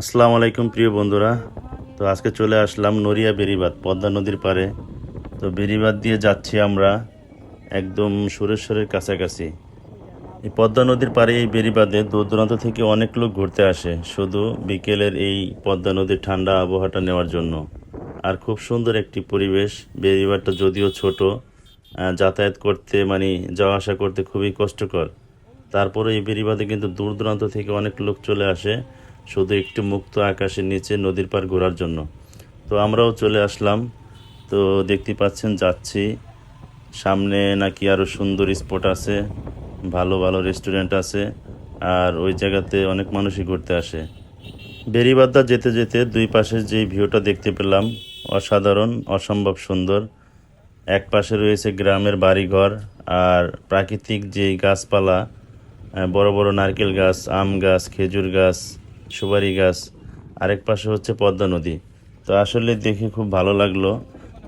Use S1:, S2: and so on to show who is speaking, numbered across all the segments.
S1: আসসালামু আলাইকুম প্রিয় বন্ধুরা। তো আজকে চলে আসলাম নড়িয়া বেরিবাদ পদ্মা নদীর পারে তো বেরিবাদ দিয়ে যাচ্ছি আমরা একদম সুরেশ্বরের কাছাকাছি। এই পদ্মা নদীর পারে এই বেরিবাদে দূর দূরান্ত থেকে অনেক লোক ঘুরতে আসে, শুধু বিকেলের এই পদ্মা নদীর ঠান্ডা আবহাওয়াটা নেওয়ার জন্য। আর খুব সুন্দর একটি পরিবেশ বেরিবাদটা যদিও ছোট যাতায়াত করতে মানে যাওয়া আসা করতে খুবই কষ্টকর। তারপরে এই বেরিবাদে কিন্তু দূর দূরান্ত থেকে অনেক লোক চলে আসে। শুধু একটু মুক্ত আকাশের নিচে নদীর পার ঘোরার জন্য। তো আমরাও চলে আসলাম। তো দেখতে পাচ্ছেন, যাচ্ছি। সামনে নাকি আরও সুন্দর স্পট আছে, ভালো ভালো রেস্টুরেন্ট আছে, আর ওই জায়গাতে অনেক মানুষই ঘুরতে আসে। বেরিবাদ্দা যেতে যেতে দুই পাশের যে ভিউটা দেখতে পেলাম, অসাধারণ, অসম্ভব সুন্দর। এক পাশে রয়েছে গ্রামের বাড়িঘর আর প্রাকৃতিক যে গাছপালা বড় বড় নারকেল গাছ, আম গাছ, খেজুর গাছ সুপারি গাছ, আরেক পাশে হচ্ছে পদ্মা নদী। তো আসলে দেখে খুব ভালো লাগল।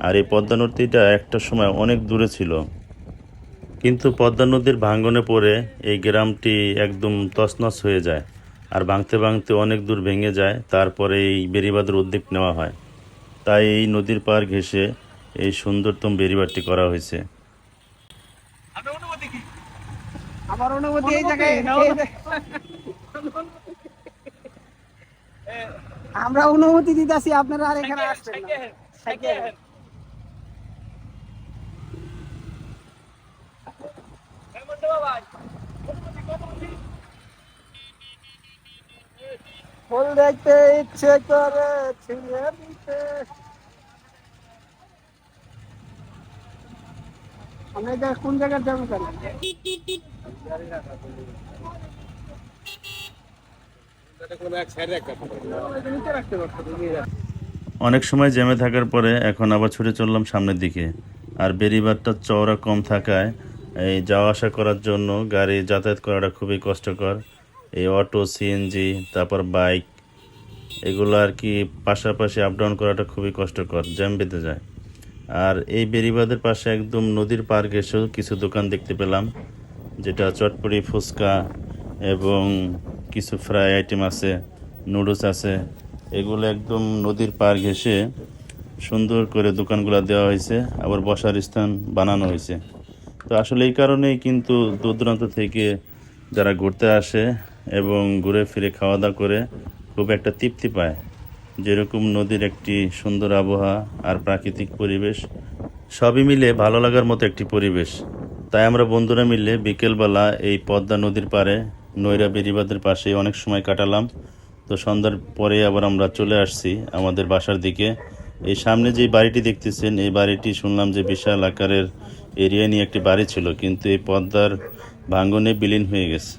S1: আর এই পদ্মা নদীটা একটা সময় অনেক দূরে ছিল। কিন্তু পদ্মা নদীর ভাঙ্গনে পড়ে এই গ্রামটি একদম তছনছ হয়ে যায়। আর ভাঙতে ভাঙতে অনেক দূর ভেঙে যায়। তারপরে এই বেরিবাদের উদ্যোগ নেওয়া হয়। তাই এই নদীর পার ঘেঁষে এই সুন্দরতম বেরিবাদটি করা হয়েছে।
S2: আমার অনুমতি এই জায়গায় আমরা অনুমতি দিতেছি আপনারা আর এখানে আসছেন ফুল দেখতে ইচ্ছে করে ছিঁড়ে দিতে। আমরা কোন জায়গায় যাব কেন
S1: অনেক সময় জ্যামে থাকার পরে এখন আবার ছুটে চললাম সামনের দিকে। আর বেরিবারটা চওড়া কম থাকায় এই যাওয়া আসা করার জন্য গাড়ি যাতায়াত করাটা খুবই কষ্টকর। এই অটো সিএনজি তারপর বাইক, এগুলো আর কি পাশাপাশি আপ ডাউন করাটা খুবই কষ্টকর, জ্যাম বেঁধে যায়। আর এই বেরিবাদের পাশে একদম নদীর পার এসেও কিছু দোকান দেখতে পেলাম, যেটা চটপটি, ফুচকা এবং কিছু ফ্রাই আইটেম আছে নুডলস আছে, এগুলো একদম নদীর পার ঘেঁষে সুন্দর করে দোকানগুলো দেওয়া হয়েছে, আবার বসার স্থান বানানো হয়েছে। তো আসলে এই কারণেই কিন্তু দূর দূরান্ত থেকে যারা ঘুরতে আসে এবং ঘুরে ফিরে খাওয়া দাওয়া করে খুব একটা তৃপ্তি পায়। যেরকম নদীর একটি সুন্দর আবহাওয়া আর প্রাকৃতিক পরিবেশ, সবই মিলে ভালো লাগার মতো একটি পরিবেশ। তাই আমরা বন্ধুরা মিলে বিকেলবেলা এই পদ্মা নদীর পাড়ে নৈরা বেরিবাদের পাশে অনেক সময় কাটালাম। তো সন্ধ্যার পরে আবার আমরা চলে আসছি আমাদের বাসার দিকে। এই সামনে যে বাড়িটি দেখতেছেন, এই বাড়িটি শুনলাম যে বিশাল আকারের এরিয়া নিয়ে একটি বাড়ি ছিল, কিন্তু এই পদ্মার ভাঙ্গনে বিলীন হয়ে গেছে।